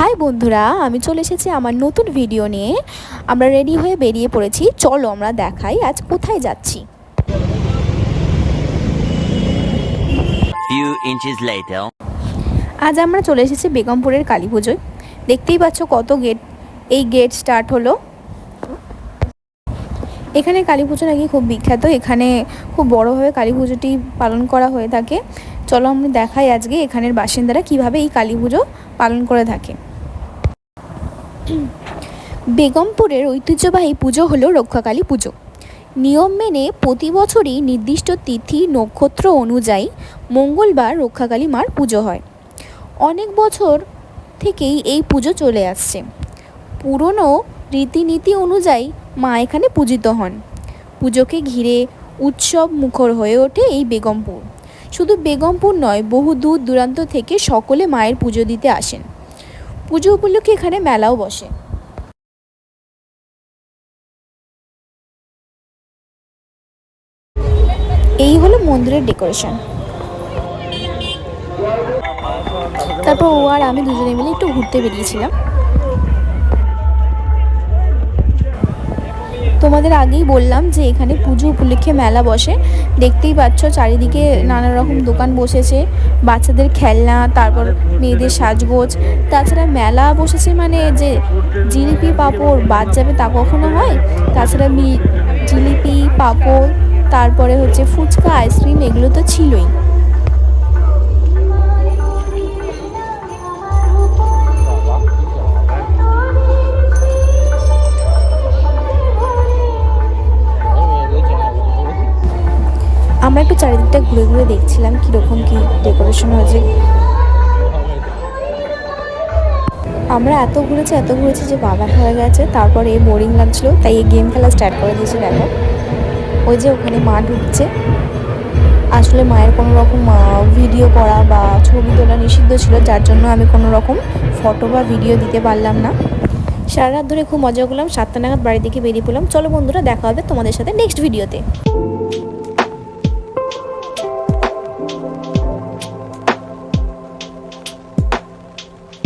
High বন্ধুরা আমি চলে এসেছি আমার নতুন ভিডিও নিয়ে। আমরা রেডি হয়ে বেরিয়ে পড়েছি। চলো আমরা দেখাই আজ কোথায় যাচ্ছি। আজ আমরা চলে এসেছি বেগমপুরের কালী পুজোয় দেখতেই পাচ্ছ কত গেট এই গেট স্টার্ট হলো। এখানে কালী পুজো নাকি খুব বিখ্যাত। এখানে খুব বড়োভাবে কালী পুজোটি পালন করা হয়ে থাকে। চলো আমরা দেখাই আজকে এখানের বাসিন্দারা কীভাবে এই কালী পুজো পালন করে থাকে। বেগমপুরের ঐতিহ্যবাহী পুজো হলো রক্ষাকালী পুজো। নিয়ম মেনে প্রতি বছরই নির্দিষ্ট তিথি নক্ষত্র অনুযায়ী মঙ্গলবার রক্ষাকালী মার পুজো হয়। অনেক বছর থেকেই এই পুজো চলে আসছে। পুরনো রীতিনীতি অনুযায়ী মা এখানে পূজিত হন। পুজোকে ঘিরে উৎসব মুখর হয়ে ওঠে এই বেগমপুর। শুধু বেগমপুর নয়, বহু দূর দূরান্ত থেকে সকলে মায়ের পুজো দিতে আসেন। পুজো উপলক্ষে এখানে মেলাও বসে। এই হলো মন্দিরের ডেকোরেশন। তারপর ও আর আমি দুজনে মিলে একটু ঘুরতে বেরিয়েছিলাম। তোমাদের আগেই বললাম যে এখানে পুজো উপলক্ষে মেলা বসে। দেখতেই পাচ্ছ চারিদিকে নানা রকম দোকান বসেছে, বাচ্চাদের খেলনা, তারপর মেয়েদের সাজগোজ। তাছাড়া মেলা বসেছে মানে যে জিলিপি, পাঁপড়, বাদ যাবে তা কখনো হয়? তাছাড়া মি, জিলিপি, পাঁপড়, তারপরে হচ্ছে ফুচকা, আইসক্রিম, এগুলো তো ছিলই। আমরা একটু চারিদিকটা ঘুরে ঘুরে দেখছিলাম কীরকম কী ডেকোরেশন হয়েছে। আমরা এত ঘুরেছি এত ঘুরেছি যে বাবা হয়ে গেছে, তারপরে বোরিং লাগছিল, তাই এই গেম খেলা স্টার্ট করে দিয়েছি, দেখো। ওই যে ওখানে মা ঢুকছে। আসলে মায়ের কোনো রকম ভিডিও করা বা ছবি তোলা নিষিদ্ধ ছিল, যার জন্য আমি কোনো রকম ফটো বা ভিডিও দিতে পারলাম না। সারা রাত ধরে খুব মজা করলাম, সাতটা নাগাদ বাড়ি থেকে বেরিয়ে পড়লাম। চলো বন্ধুরা, দেখা হবে তোমাদের সাথে নেক্সট ভিডিওতে